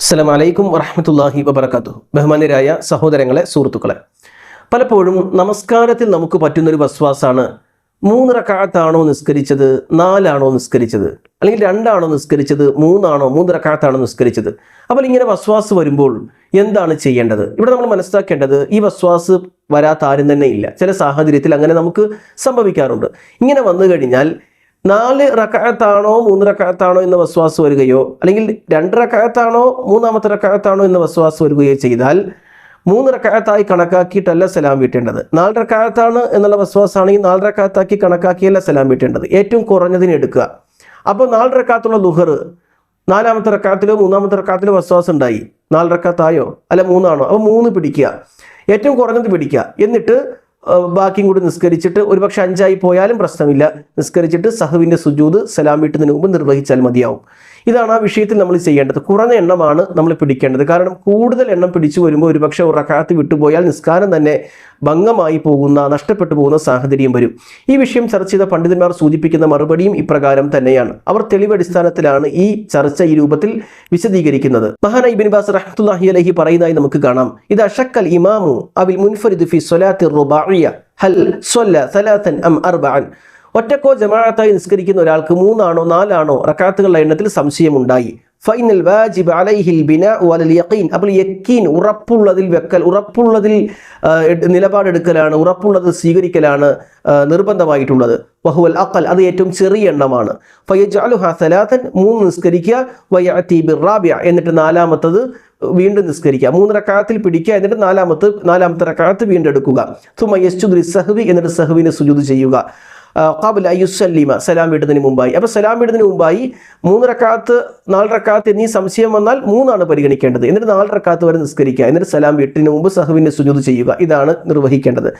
അസ്സലാം വലൈക്കും വറഹമത്തല്ലാഹി വബർക്കാത്തു ബഹുമാനരായ സഹോദരങ്ങളെ സുഹൃത്തുക്കളെ. പലപ്പോഴും നമസ്കാരത്തിൽ നമുക്ക് പറ്റുന്നൊരു വസ്വാസാണ് മൂന്ന് റക്കാത്താണോ നിസ്കരിച്ചത് നാലാണോ നിസ്കരിച്ചത് അല്ലെങ്കിൽ രണ്ടാണോ നിസ്കരിച്ചത് മൂന്നാണോ മൂന്ന് റക്കാത്താണോ നിസ്കരിച്ചത്. അപ്പോൾ ഇങ്ങനെ വസ്വാസ് വരുമ്പോൾ എന്താണ് ചെയ്യേണ്ടത്? ഇവിടെ നമ്മൾ മനസ്സിലാക്കേണ്ടത് ഈ വസ്വാസ് വരാത്ത ആരും തന്നെ ഇല്ല. ചില സാഹചര്യത്തിൽ അങ്ങനെ നമുക്ക് സംഭവിക്കാറുണ്ട്. ഇങ്ങനെ വന്നു കഴിഞ്ഞാൽ നാല് റക്കായത്താണോ മൂന്ന് റക്കായത്താണോ എന്ന വസ്വാസ് വരികയോ അല്ലെങ്കിൽ രണ്ട് മൂന്നാമത്തെ റക്കായത്താണോ എന്ന വസ്വാസ് വരികയോ ചെയ്താൽ മൂന്ന് റക്കായത്തായി കണക്കാക്കിയിട്ടല്ല സലാം വീട്ടേണ്ടത്. നാല് റക്കായത്താണ് എന്നുള്ള വസ്വാസാണെങ്കിൽ നാല് റക്കായത്താക്കി കണക്കാക്കിയല്ല സലാം വീട്ടേണ്ടത്. ഏറ്റവും കുറഞ്ഞതിന് എടുക്കുക. അപ്പോൾ നാല് റക്കാത്തുള്ള ലുഹർ നാലാമത്തെ റക്കാത്തിലോ മൂന്നാമത്തെ റക്കാത്തിലോ വസ്വാസ് ഉണ്ടായി. നാല് റക്കാത്തായോ അല്ല മൂന്നാണോ? അപ്പോൾ മൂന്ന് പിടിക്കുക. ഏറ്റവും കുറഞ്ഞത് പിടിക്കുക. എന്നിട്ട് ബാക്കിയും കൂടി നിസ്കരിച്ചിട്ട് ഒരുപക്ഷെ അഞ്ചായി പോയാലും പ്രശ്നമില്ല. നിസ്കരിച്ചിട്ട് സഹുവിന്റെ സുജൂത് സലാം വീട്ടുന്നതിന് മുമ്പ് നിർവഹിച്ചാൽ മതിയാവും. ഇതാണ് ആ വിഷയത്തിൽ നമ്മൾ ചെയ്യേണ്ടത്. കുറഞ്ഞ എണ്ണമാണ് നമ്മൾ പിടിക്കേണ്ടത്. കാരണം കൂടുതൽ എണ്ണം പിടിച്ചു വരുമ്പോൾ ഒരുപക്ഷെ ഒരു റക്കാത്ത് വിട്ടുപോയാൽ നിസ്കാരം തന്നെ ഭംഗമായി പോകുന്ന നഷ്ടപ്പെട്ടു പോകുന്ന സാഹചര്യം വരും. ഈ വിഷയം ചർച്ച ചെയ്ത പണ്ഡിതന്മാർ സൂചിപ്പിക്കുന്ന മറുപടിയും ഇപ്രകാരം തന്നെയാണ്. അവർ തെളിവടിസ്ഥാനത്തിലാണ് ഈ ചർച്ച ഈ രൂപത്തിൽ വിശദീകരിക്കുന്നത്. മഹാന ഇബിൻ ബാസ് അലഹി പറയുന്നതായി നമുക്ക് കാണാം. ഇത് അഷക്കൽ ഇമാമു അവിൽ മുൻഫരിദ് ഫി റുബാഇയ ഹൽ അം അർബഅൻ. ഒറ്റക്കോ ജമാഅത്തായി നിസ്കരിക്കുന്ന ഒരാൾക്ക് മൂന്നാണോ നാലാണോ റക്കാത്തുകളുടെ എണ്ണത്തിൽ സംശയമുണ്ടായി. ഫൈനൽ വാജിബ് അലൈഹിൽ ബിന വലൽ യഖീൻ. അപ്പോൾ യക്കീൻ ഉറപ്പുള്ളതിൽ വെക്കൽ ഉറപ്പുള്ളതിൽ നിലപാടെടുക്കലാണ് ഉറപ്പുള്ളത് സ്വീകരിക്കലാണ് നിർബന്ധമായിട്ടുള്ളത്. വഹുവൽ അഖൽ അത് ഏറ്റവും ചെറിയ എണ്ണമാണ്. ഫയജാലുഹ സലാത്തൻ മൂന്ന് നിസ്കരിക്കുക വയഅതി ബിറാബിയ എന്നിട്ട് നാലാമത്തത് വീണ്ടും നിസ്കരിക്കുക. മൂന്ന് റക്കാത്തിൽ പിടിക്കുക എന്നിട്ട് നാലാമത്തെ നാലാമത്തെ റക്കാത്ത് വീണ്ടെടുക്കുക. എടുക്കുക തുമ യസ്ജുദ് സഹവി എന്നിട്ട് സഹവിന് സുജുദ് ചെയ്യുക. ഖബൽ അയ്യുസല്ലീമ സലാം വിടുന്നതിന് മുമ്പായി. അപ്പോൾ സലാം വിടുന്നതിന് മുമ്പായി മൂന്ന് റക്കാത്ത് നാല് റക്കാത്ത് എന്നീ സംശയം വന്നാൽ മൂന്നാണ് പരിഗണിക്കേണ്ടത്. എന്നിട്ട് നാല് റക്കാത്ത് വരെ നിസ്കരിക്കുക. എന്നിട്ട് സലാം വീട്ടിന് മുമ്പ് സഹുവിന്റെ സുജൂത് ചെയ്യുക. ഇതാണ് നിർവഹിക്കേണ്ടത്.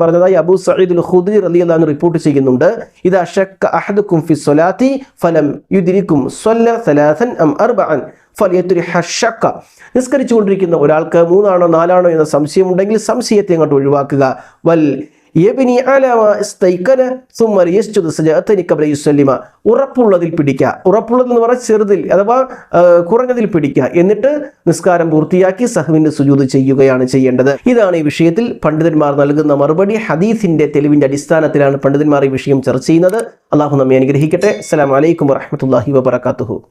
പറഞ്ഞതായി അബൂ ഖുദരി റളിയല്ലാഹു അൻഹു റിപ്പോർട്ട് ചെയ്യുന്നുണ്ട്. ഇദാ ശക്ക അഹദുക്കും ഫി സ്വലാത്തി ഫലം യുദ്രിക്കും സ്വല്ല സലാസൻ അം അർബഅൻ. ഫലിയത്തുരിഹ ശക്ക നിസ്കരിച്ചുകൊണ്ടിരിക്കുന്ന ഒരാൾക്ക് മൂന്നാണോ നാലാണോ എന്ന സംശയം ഉണ്ടെങ്കിൽ സംശയത്തെ അങ്ങോട്ട് ഒഴിവാക്കുക. വൽ ഉറപ്പുള്ളതിൽ പിടിക്കുക. ഉറപ്പുള്ളത് എന്ന് പറഞ്ഞാൽ ചെറുതിൽ അഥവാ കുറഞ്ഞതിൽ പിടിക്കുക. എന്നിട്ട് നിസ്കാരം പൂർത്തിയാക്കി സഹുവിന്റെ സുജൂത് ചെയ്യുകയാണ് ചെയ്യേണ്ടത്. ഇതാണ് ഈ വിഷയത്തിൽ പണ്ഡിതന്മാർ നൽകുന്ന മറുപടി. ഹദീസിന്റെ തെളിവിന്റെ അടിസ്ഥാനത്തിലാണ് പണ്ഡിതന്മാർ ഈ വിഷയം ചർച്ച ചെയ്യുന്നത്. അള്ളാഹു നമ്മെ അനുഗ്രഹിക്കട്ടെ. അസ്സലാം അലൈക്കും വറഹ്മത്തുള്ളാഹി വബറകാതുഹു.